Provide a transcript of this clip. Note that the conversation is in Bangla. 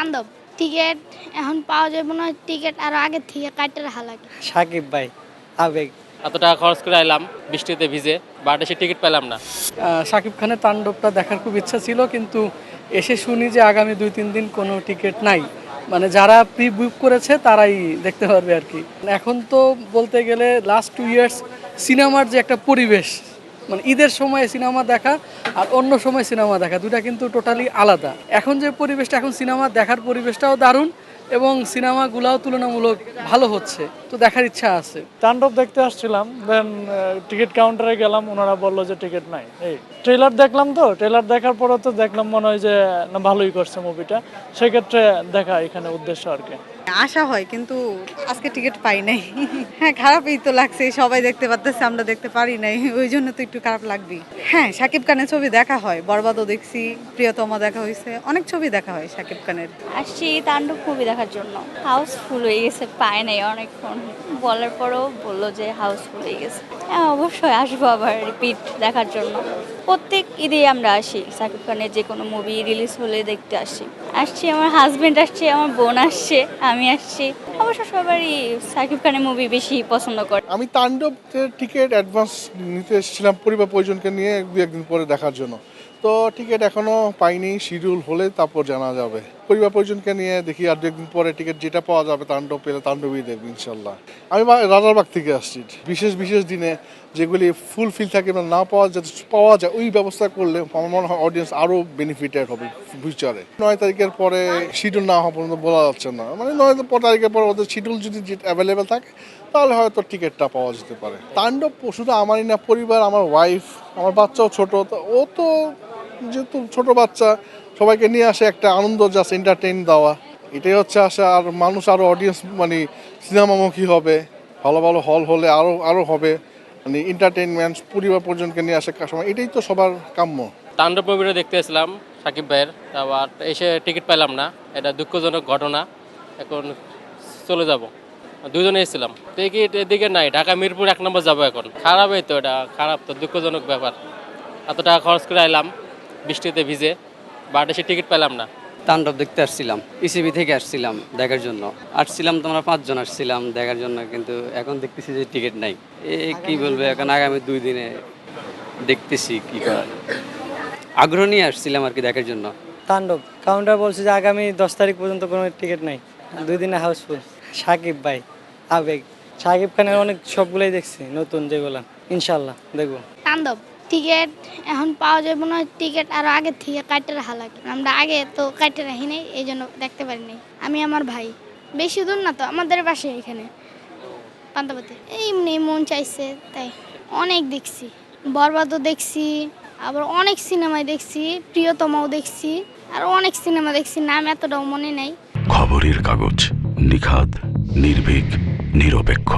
তাণ্ডব টিকিট এখন পাওয়া যাবে না টিকিট আরও আগের থেকে কাটতে রাখা লাগে। সাকিব ভাই আবেগ। এত টাকা খরচ করে আইলাম বৃষ্টিতে ভিজে বাট এসে টিকিট পেলাম না। শাকিব খানের তাণ্ডবটা দেখার খুব ইচ্ছা ছিল কিন্তু এসে শুনি যে আগামী দুই তিন দিন কোনো টিকিট নাই। মানে যারা প্রি বুক করেছে তারাই দেখতে পারবে আর কি। এখন তো বলতে গেলে লাস্ট টু ইয়ার্স সিনেমার যে একটা পরিবেশ মানে ঈদের সময় সিনেমা দেখা আর অন্য সময় সিনেমা দেখা দুটা কিন্তু টোটালি আলাদা। এখন যে পরিবেশটা, এখন সিনেমা দেখার পরিবেশটাও দারুণ। এবং সিনেমাগুলাও তুলনামূলক ভালো হচ্ছে তো দেখার ইচ্ছা আছে। তাণ্ডব দেখতে আসছিলাম দেন টিকিট কাউন্টারে গেলাম ওনারা বলল যে টিকিট নাই। এই ট্রেলার দেখলাম তো ট্রেলার দেখার পরে তো দেখলাম মনে হয় যে না ভালোই করছে মুভিটা সেক্ষেত্রে দেখা এখানে উদ্দেশ্য আর কি। আশা হয় কিন্তু আজকে টিকিট পাই নাই। হ্যাঁ খারাপই তো লাগছে সবাই দেখতে পারতেছে আমরা দেখতে পারি নাই ওই জন্য তো একটু খারাপ লাগবেই। হ্যাঁ সাকিব খানের ছবি দেখা হয় বরবাদও দেখছি প্রিয়তমা দেখা হয়েছে অনেক ছবি দেখা হয় সাকিব খানের। আসছি তাণ্ডব মুভি দেখার জন্য। হাউসফুল হয়ে গেছে, পায় নাই অনেকক্ষণ। বলার পরেও বলল যে হাউসফুল হয়ে গেছে। হ্যাঁ অবশ্যই আসব আবার রিপিট দেখার জন্য। প্রত্যেক ঈদে আমরা আসি সাকিব খানের যে কোনো মুভি রিলিজ হলে দেখতে আসি। আসছি, আমার হাজবেন্ড আসছে, আমার বোন আসছে, আমি আসছি। অবশ্য সবারই সাকিব খানের মুভি বেশি পছন্দ করে। আমি তাণ্ডব টিকিট অ্যাডভান্স নিতে এসেছিলাম পরিবার পরিজনকে নিয়ে দু একদিন পরে দেখার জন্য। তো টিকিট এখনও পাইনি শিডিউল হলে তারপর জানা যাবে। পরিবার পরিজনকে নিয়ে দেখি আর দু একদিন পরে টিকিট যেটা পাওয়া যাবে তাণ্ডব পেলে তাণ্ডবই দেখব ইনশাল্লাহ। আমি রাজারবাগ থেকে আসছি। বিশেষ বিশেষ দিনে যেগুলি ফুল ফিল থাকে বা না পাওয়া যাতে পাওয়া যায়, ওই ব্যবস্থা করলে আমার মনে হয় অডিয়েন্স আরও বেনিফিটেড হবে ফিউচারে নয় তারিখের পরে শিডিউল না হওয়া পর্যন্ত বলা যাচ্ছে না। মানে নয় তারিখের পরে ওদের শিডিউল যদি অ্যাভেলেবেল থাকে, তাহলে হয়তো টিকিটটা পাওয়া যেতে পারে। তাণ্ডব শুধু আমারই না, পরিবার, আমার ওয়াইফ আমার বাচ্চাও ছোট ও তো যেহেতু ছোট বাচ্চা, সবাইকে নিয়ে আসে একটা আনন্দ জাস্ট এন্টারটেইন দেওয়া। এটাই হচ্ছে আশা, আর মানুষ আরও অডিয়েন্স মানে সিনেমামুখী হবে, ভালো ভালো হল হলে আরও আরও হবে। মানে এন্টারটেইনমেন্ট পরিবার পরিজনকে নিয়ে আসে সময়, এটাই তো সবার কাম্য। তাণ্ডব মুভিটা দেখতে এসেছিলাম সাকিব ভাইয়ের আবার এসে টিকিট পেলাম না, এটা দুঃখজনক ঘটনা, এখন চলে যাব। দুজনে এসেছিলাম টিকিট এদিকে নাই, ঢাকা, মিরপুর এক নম্বর যাব এখন। খারাপই তো, এটা খারাপ তো, দুঃখজনক ব্যাপার। এত টাকা খরচ করে এলাম বৃষ্টিতে ভিজে, বাট এসে টিকিট পেলাম না। তাণ্ডব দেখতে আসছিলাম ইসিবি থেকে আসছিলাম দেখার জন্য। আসছিলাম তোমরা পাঁচজন আসছিলাম দেখার জন্য কিন্তু এখন দেখতেছি যে টিকিট নাই। এ কি বলবে এখন আগামী দুই দিনে দেখতেছি কি করা। আগ্রহ নিয়ে আসছিলাম আর কি দেখার জন্য। তাণ্ডব কাউন্টার বলছে যে আগামী দশ তারিখ পর্যন্ত কোনো টিকিট নাই। দুই দিনে হাউসফুল। সাকিব ভাই আবেগ। সাকিব খানের অনেক সবগুলোই দেখছি নতুন যেগুলা। ইনশাল্লাহ দেখব। তাণ্ডব। টিকিট এখন পাওয়া যাবে না টিকিট আরও আগের থেকে কাটতে রাখা লাগে। আমরা আগে তো কাটতে রাখি নাই, এই জন্য দেখতে পারি নাই। আমি আমার ভাই, বেশি দূর না তো, আমাদের পাশে এখানে পান্তাপাতি এমনি মন চাইছে, তাই অনেক দেখছি। বরবাদও দেখছি, আবার অনেক সিনেমায় দেখছি, প্রিয়তমাও দেখছি, আর অনেক সিনেমা দেখছি, নাম এতটাও মনে নেই। খবরের কাগজ, নিখাদ, নির্ভীক, নিরপেক্ষ।